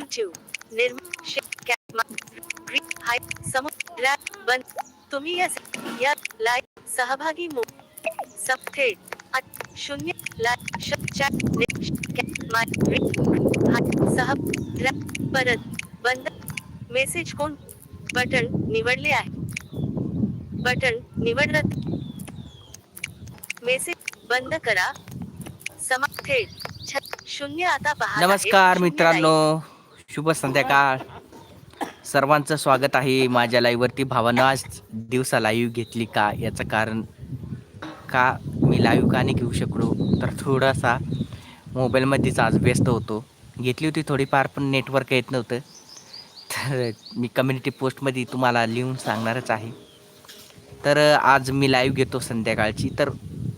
YouTube निर्म शे- कॅ- मा- ग्री- हाय समुद्रा बन तुम्ही या या लाईव्ह सहभागी मो सब थेट आत- शून्य लाईव्ह श- चॅट नि- श- कॅ- मा- रि- हाय सह रा- परत बंद मेसेज कोण बटन निवडले आहे बटन निवड रद्द मेसेज बंद करा समा थेट छ- शून्य आता पहा नमस्कार मित्रांनो शुभ संध्याकाळ. सर्वांचं स्वागत आहे माझ्या लाईव्हवरती. भावानं आज दिवसा लाईव्ह घेतली का? याचं कारण का मी लाईव्ह का नाही घेऊ शकलो? तर थोडासा मोबाईलमध्येच आज व्यस्त होतो. घेतली होती थोडीफार पण नेटवर्क येत नव्हतं. तर मी कम्युनिटी पोस्टमध्ये तुम्हाला लिहून सांगणारच आहे. तर आज मी लाईव्ह घेतो संध्याकाळची. तर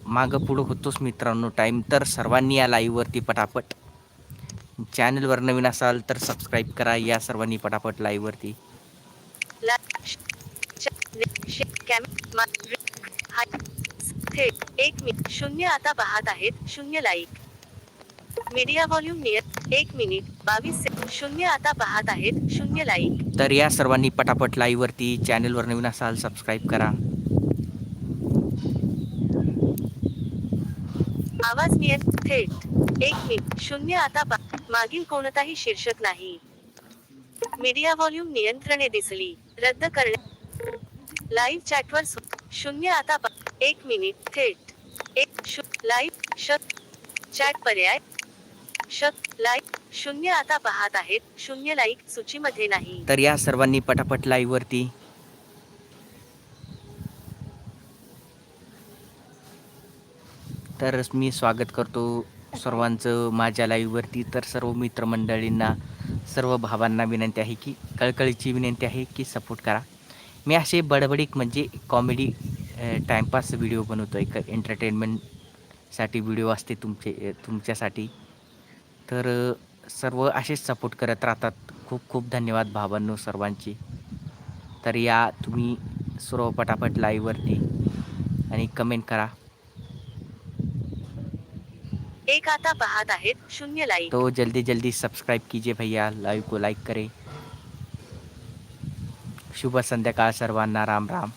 मागं पुढं होतोच मित्रांनो टाईम. तर सर्वांनी या लाईव्हवरती पटापट चॅनलवर नवीन असाल तर सबस्क्राईब करा या सर्वांनी पटापट लाईव्हवरती एक मिनिट शून्य आता पाहत आहेत शून्य लाईक मीडिया व्हॉल्यूम नियत एक मिनिट बावीस शून्य आता पाहत आहेत शून्य लाईक तर या सर्वांनी पटापट लाईव्हवरती चॅनलवर नवीन असाल सबस्क्राईब करा. आवाज नियत थेट एक मिनिट शून्य आता मागील कोणताही शीर्षक नाही. मीडिया व्हॉल्यूम नियंत्रणे दिसली. रद्द करणे लाईव्ह चॅटवर शून्य आता एक मिनिट थेट. एक शु लाईव्ह शत चॅट पर्याय शत लाईव्ह शून्य आता पाहत आहेत. शून्य लाईक सूचीमध्ये नाही. तर या सर्वांनी पटापट लाईव्हवरती तर मी स्वागत करतो सर्वांचं माझ्या लाईव्हवरती तर सर्व मित्रमंडळींना सर्व भावांना विनंती आहे की कळकळीची विनंती आहे की सपोर्ट करा. मी असे बडबडीक म्हणजे कॉमेडी टाईमपास व्हिडिओ बनवतो. एक एंटरटेनमेंटसाठी व्हिडिओ असते तुमचे तुमच्यासाठी. तर सर्व असेच सपोर्ट करत राहतात. खूप खूप धन्यवाद भावांनो सर्वांचे. तर या तुम्ही सर्व पटापट लाईव्हवरती आणि कमेंट करा. एक आता पाहत आहेत शून्य लाईक. तो जल्दी जल्दी सब्सक्राइब कीजिए भैया लाइव को लाइक करे। शुभ संध्याकाळ सर्वांना राम राम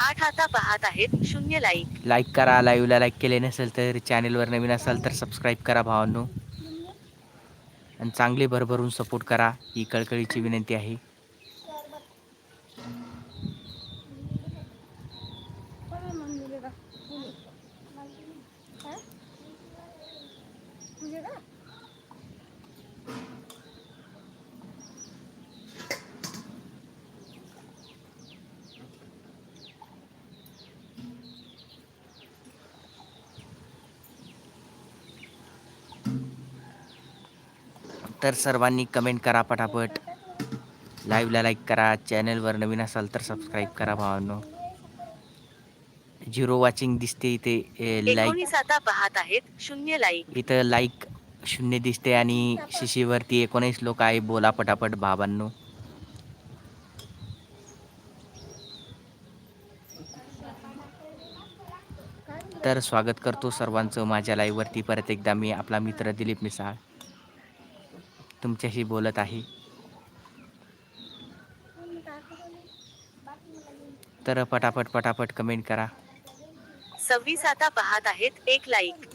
आठ आता पाहत आहेत शून्य लाईक लाईक करा लाईव्हला लाईक केले नसेल तर चॅनलवर नवीन असाल तर सबस्क्राईब करा भावांनो. आणि चांगले भरभरून सपोर्ट करा. ही कळकळीची विनंती आहे. तर सर्वांनी कमेंट करा पटापट. लाईव्हला लाईक करा. चॅनलवर नवीन असाल तर सबस्क्राईब करा भावांनो. झिरो वॉचिंग दिसते इथे लाईक आता पाहत आहेत शून्य लाईक इथं लाईक शून्य दिसते आणि शिशीवरती एकोणीस लोक आहे. बोला पटापट बाबांनो तर स्वागत करतो सर्वांचं माझ्या लाईव्हवरती परत एकदा मी आपला मित्र दिलीप मिसाळ. तुमच्याशी बोलत आहे. तर पटापट पटापट कमेंट करा. सव्वीस आता पाहत आहेत एक लाईक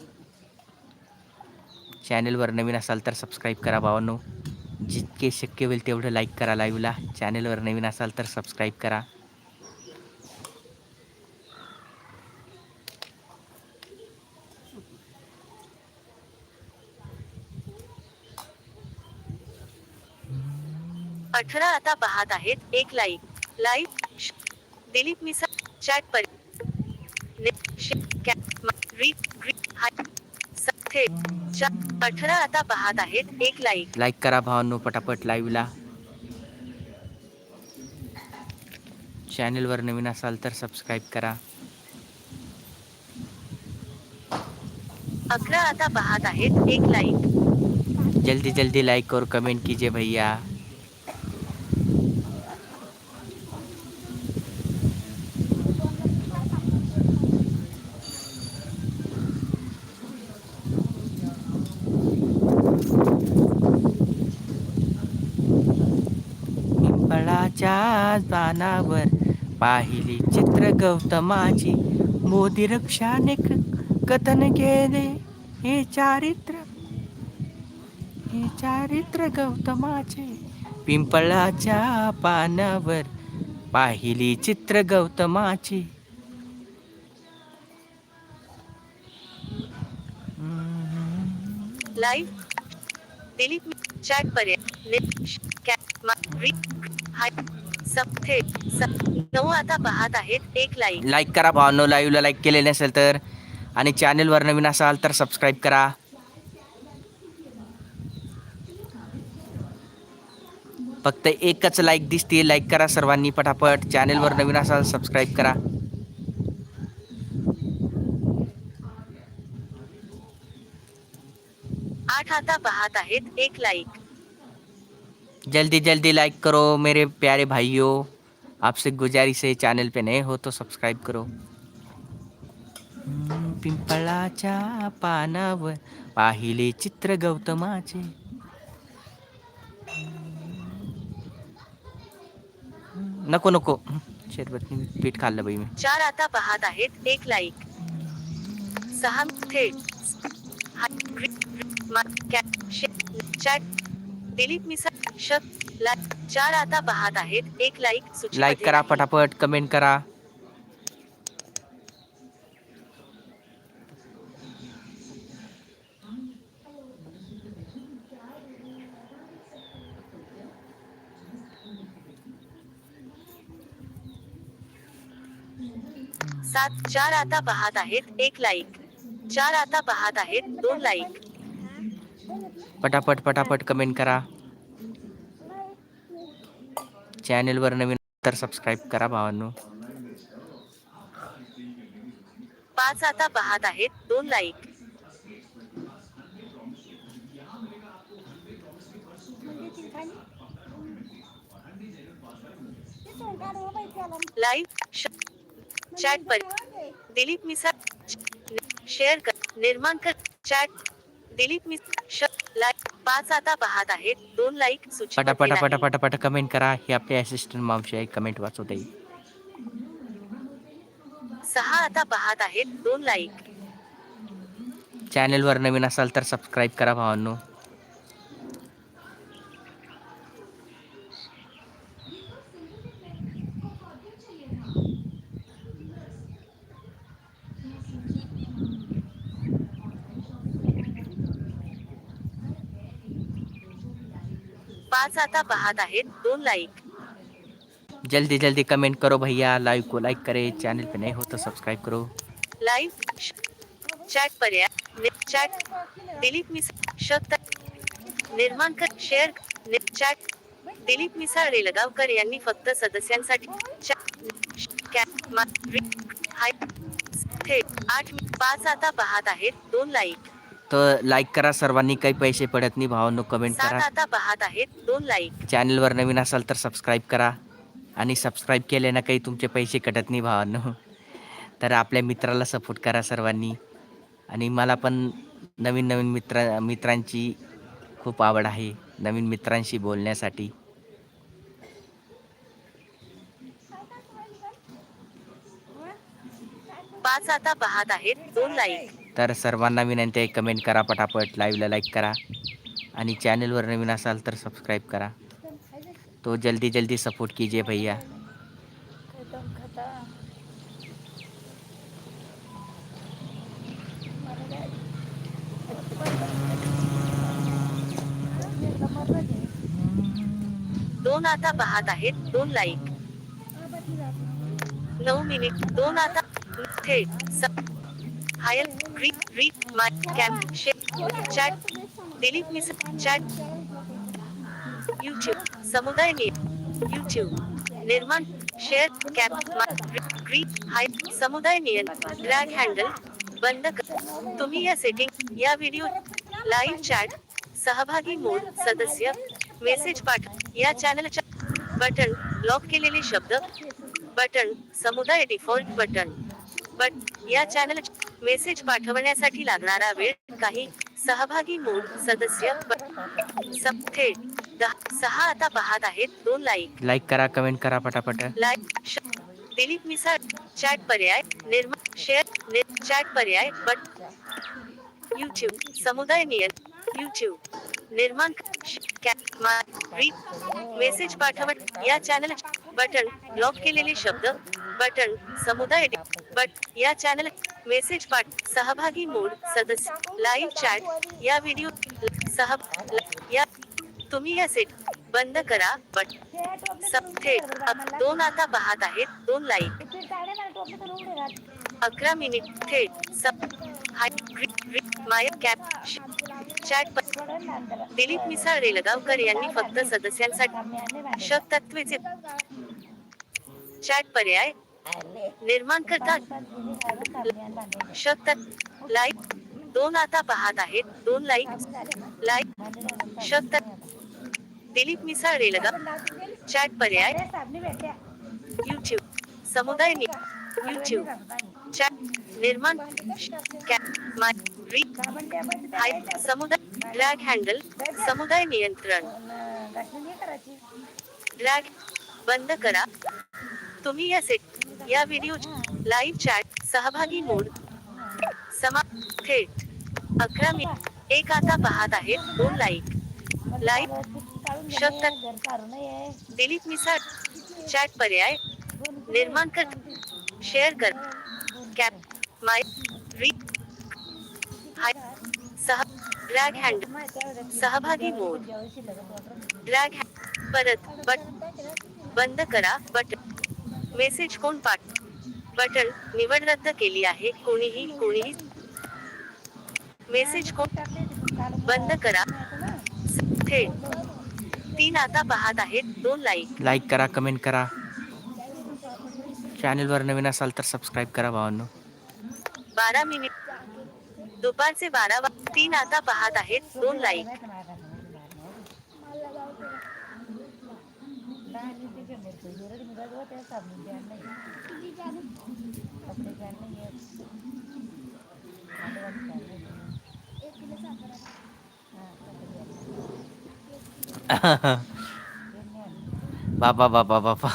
चॅनलवर नवीन असाल तर सबस्क्राईब करा भावांनो जितके शक्य होईल तेवढं लाईक करा लाईव्हला चॅनलवर नवीन असाल तर सबस्क्राईब करा. अठरा आता पाहत आहेत. एक लाईक लाईक दिलीप मिसा चॅट पर अठरा आता पाहत आहेत. एक लाईक. लाईक करा भावांनो पटापट लाईव्हला. चॅनलवर नवीन असाल तर सबस्क्राईब करा. अकरा आता पाहत आहेत. एक लाईक. जल्दी जल्दी लाइक और कमेंट कीजिए भैया. पिंपळाच्या पानावर पाहिली चित्र गौतमाची. मोदी रक्षाने कथन केले. हे चारित्र हे चारित्र गौतमाचे. पिंपळाच्या पानावर पाहिली चित्र गौतमाची. लाईव्ह डिलीट चॅट पर्याय. नऊ आता पाहत आहेत एक लाईक लाईक करा भावनो लाईव्हला लाईक केले नसेल तर. आणि चॅनलवर नवीन असाल तर सबस्क्राईब करा. फक्त एकच लाईक दिसते लाईक करा सर्वांनी पटापट. चॅनलवर नवीन असाल सबस्क्राईब करा. आठ आता पाहत आहेत एक लाईक जल्दी जल्दी लाइक करो मेरे प्यारे भाइयों। आपसे गुजारिश है चैनल पे नए हो तो सब्सक्राइब करो। हम्म, पिंपळाच्या पानावर पाहिले चित्र गौतमाचे हम्म, नको नको। शेरबतनी पीठ खाल्लं बाई मी। चार आता पाहत आहेत एक लाईक सहा थेट चॅट डिलीट मिसा लाईक चार आता पाहत आहेत एक लाईक सूचीमध्ये लाईक करा पटापट कमेंट करा. सात चार आता पाहत आहेत एक लाईक चार आता पाहत आहेत दोन लाईक पटापट पटापट कमेंट करा. चॅनेलवर नवीन तर सबस्क्राईब करा भावांनो. पाच आता पाहत आहेत दोन लाईक लाईव्ह चॅट पर. दिलीप मिसा शेअर कर निर्माण कर चॅट दिलीप मिसा पाच आता पाहत आहेत. दोन लाईक सूची पटा पटा कमेंट करा. हे आपले असिस्टंट मावशी आहे कमेंट वाचवत आहे सहा आता पाहत आहेत. दोन लाईक चॅनलवर नवीन असाल तर सबस्क्राईब करा भावांनो. पाच आता पाहत आहेत दोन लाईक जल्दी जल्दी कमेंट करो भैया लाइव को लाइक करे चैनल पे नए हो तो सब्सक्राइब करो। लाईव्ह चॅट पर्याय चॅट दिलीप मिस शक्त निर्माण कर शेअर चॅट दिलीप मिसाळ रेलगावकर यांनी फक्त सदस्यांसाठी आठ पाच आता पाहत आहेत दोन लाईक तर लाईक करा सर्वांनी काही पैसे पडत नाही भावांनो कमेंट सात करा. आता पाहत आहेत दोन लाईक चॅनलवर नवीन असाल तर सबस्क्राईब करा. आणि सबस्क्राईब केल्यानं काही तुमचे पैसे कटत नाही भावांनो. तर आपल्या मित्राला सपोर्ट करा सर्वांनी. आणि मला पण नवीन नवीन मित्र मित्रांची खूप आवड आहे नवीन मित्रांशी बोलण्यासाठी. पाच आता पाहत आहेत दोन लाईक तर सर्वांना विनंती आहे कमेंट करा पटापट लाईव्हला लाईक करा. आणि चॅनलवर नवीन असाल तर सबस्क्राईब करा. तो जल्दी जल्दी सपोर्ट कीजिए भैया. दोन आता पाहत आहेत दोन लाईक नऊ मिनिट दोन आता. थेट स- हायल री री माय कॅम्प शे चॅट दिलीप मिस चॅट यूट्यूब समुदाय नि यूट्यूब निर्माण शेअर कॅप मा- री री हाय समुदाय नियन ड्रॅग हँडल बंद कर तुम्ही या सेटिंग या व्हिडिओ लाईव्ह चॅट सहभागी मोड सदस्य मेसेज पाठ या चॅनलच्या बटन लॉक केलेले शब्द बटन समुदाय डिफॉल्ट बटन बट या चॅनल मेसेज पाठवण्यासाठी लागणारा वेळ काही सहभागी मोड सदस्य सब थेट सहा आता पाहत आहेत दोन लाईक लाईक करा कमेंट करा पटापट. लाईक दिलीप मिसाळ चॅट पर्याय निर्माण शेअर चॅट पर्याय बट युट्यूब समुदाय नियन युट्यूब निर्माण मेसेज पाठवण या चॅनल बटन लॉक केलेले शब्द बटन समुदाय बट या चॅनल मेसेज पाठ सहभागी मोड सदस्य. लाईव्ह चॅट या व्हिडिओ सह या तुम्ही या सेट बंद करा बट सब थेट दोन आता पाहत आहेत दोन लाईक अकरा मिनिट थेट सब माय कॅप चॅट प- दिलीप मिसाळ रेलगावकर यांनी फक्त सदस्यांसाठी शक तत्वेचे चॅट पर्याय निर्माण करतात शक तत् लाईक दोन आता पाहत आहेत. दोन लाईक लाईक शक तत् दिलीप मिसाळ रेलगाव चॅट पर्याय युट्यूब समुदाय युट्यूब चॅट निर्माण समुदाय ड्रॅग हँडल समुदाय नियंत्रण. ड्रॅग बंद करा. तुम्ही या सेट या व्हिडिओ लाईव्ह चॅट सहभागी मोड समा थेट. अकरा मिनिट एक आता पाहत आहेत. दोन like live Dilip Misal chat पर्याय निर्माण कर शेअर कर. कॅप माय री हाय सह ड्रॅग हँड सहभागी मोड ड्रॅग परत बट बंद करा. बटन मेसेज कोण पाठ बटन निवड रद्द केली आहे कोणीही कोणीही. मेसेज कोण बंद करा. थेट. तीन आता पाहत आहेत दोन लाईक लाईक करा कमेंट करा. चॅनलवर नवीन असाल तर सबस्क्राईब करा भावांनो. बारा मिनिट. दुपारचे बारा वा तीन आता पाहत आहेत दोन लाईक बाबा बाबा बाबा।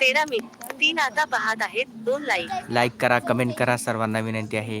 तेरा मिनिट. तीन आता पाहत आहेत. दोन लाईक लाईक करा कमेंट करा. सर्वांना विनंती आहे.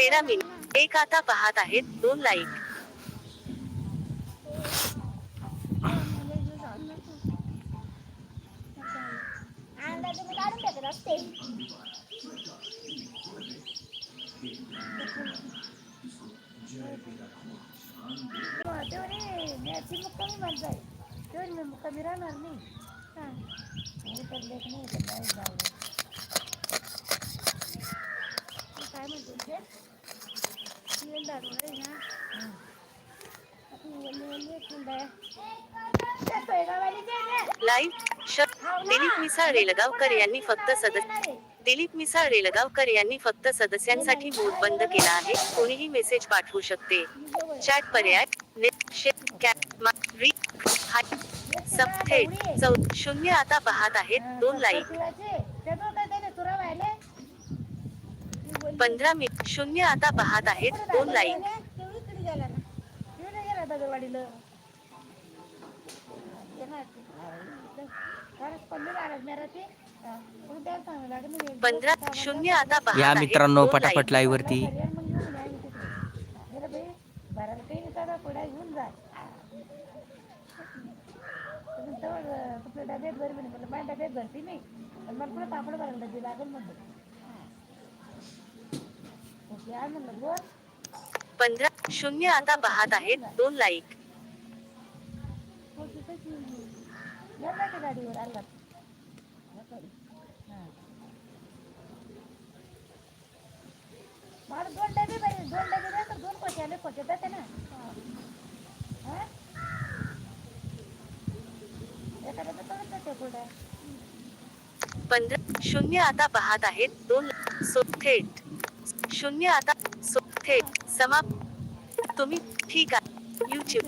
तेरा मिनिट एक आता पाहत आहेत दोन लाईक मुक्कामी राहणार नाही हा. मी तर लेख नाही तर नाही जाऊ दे. तू काय म्हणते ते? येऊन दारू नाही ना हं. आपण येऊन- येऊन येऊन दे. त्या सोयगावाली दे रे. लाईव्ह श दिलीप मिसाळ रेलगावकर यांनी फक्त सदस्य दिलीप मिसाळ रेलगावकर यांनी फक्त सदस्यांसाठी मोड बंद केला आहे. कोणीही मेसेज पाठवू शकते. चॅट पर्याय ने- सब शून्य आता पाहत आहेत. दोन लाईक पंधरा मिनिट शून्य आता पाहत आहेत. दोन झालं लाईक गेले? तेवढी इकडे गेला ना. तेवढी गेला दगडवाडीला. ते ना, ते- खरंच पडली महाराज मेरा ते. हा. कुठं द्यायला सांगावं लागेल ना, एक पंधरा शून्य आता या मित्रांनो पटापट लाईव्ह वरती. पंधरा शून्य आता पाहत आहेत दोन लाईक गाडीवर आला मला दोन डबे पाहिजे दोन डबे द्या तर दोन खोटे आले जाते ना पंधरा शून्य आता पाहत आहेत. दोन सो थेट शून्य आता सो थेट समाप्त. तुम्ही ठीक आहे. यूट्यूब